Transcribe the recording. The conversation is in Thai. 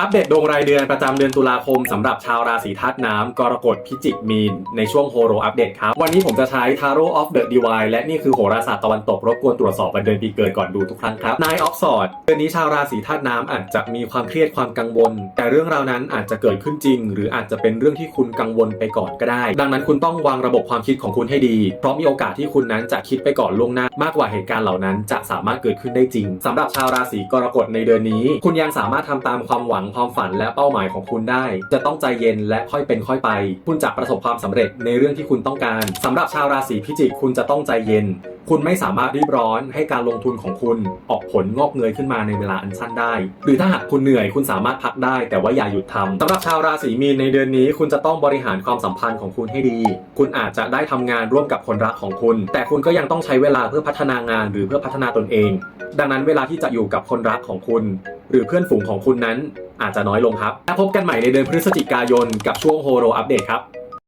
อัปเดตดวงรายเดือนประจำเดือนตุลาคมสำหรับชาวราศีธาตุน้ำกรกฎพิจิกมีน ในช่วงโฮโรอัปเดตครับ วันนี้ผมจะใช้ Tarot of the Divine และนี่คือโหราศาสตร์ตะวันตก รบกวนตรวจสอบวันเดือนปีเกิดก่อนดูทุกครั้งครับ Nine of Swords เดือนนี้ชาวราศีธาตุน้ำอาจจะมีความเครียดความกังวล แต่เรื่องราวนั้นอาจจะเกิดขึ้นจริง หรืออาจจะเป็นเรื่องที่คุณกังวลไปก่อนก็ได้ ดังนั้นคุณต้องวางระบบความคิดของคุณให้ดี เพราะมีโอกาสที่คุณนั้นจะคิดไปก่อนล่วงหน้ามากกว่าเหตุการณ์เหล่านั้นจะสามารถเกิดขึ้นได้จริงสำหรับชาวราศีกรกฎในเดือนนี้ คุณยังสามารถทำตามความหวังความฝันและเป้าหมายของคุณได้ จะต้องใจเย็นและค่อยเป็นค่อยไป คุณจะประสบความสำเร็จในเรื่องที่คุณต้องการสำหรับชาวราศีพิจิกคุณจะต้องใจเย็น คุณไม่สามารถรีบร้อนให้การลงทุนของคุณออกผลงอกเงยขึ้นมาในเวลาอันสั้นได้ หรือถ้าหากคุณเหนื่อยคุณสามารถพักได้ แต่ว่าอย่าหยุดทำสำหรับชาวราศีมีนในเดือนนี้ คุณจะต้องบริหารความสัมพันธ์ของคุณให้ดี คุณอาจจะได้ทำงานร่วมกับคนรักของคุณ แต่คุณก็ยังต้องใช้เวลาเพื่อพัฒนางานหรือเพื่อพัฒนาตนเอง ดังนั้นเวลาที่จะอยู่กับคนรักของคุณ หรือเพื่อนฝูงของคุณนั้น อาจจะน้อยลงครับแล้วพบกันใหม่ในเดือนพฤศจิกายนกับช่วงโฮโรอัปเดตครับ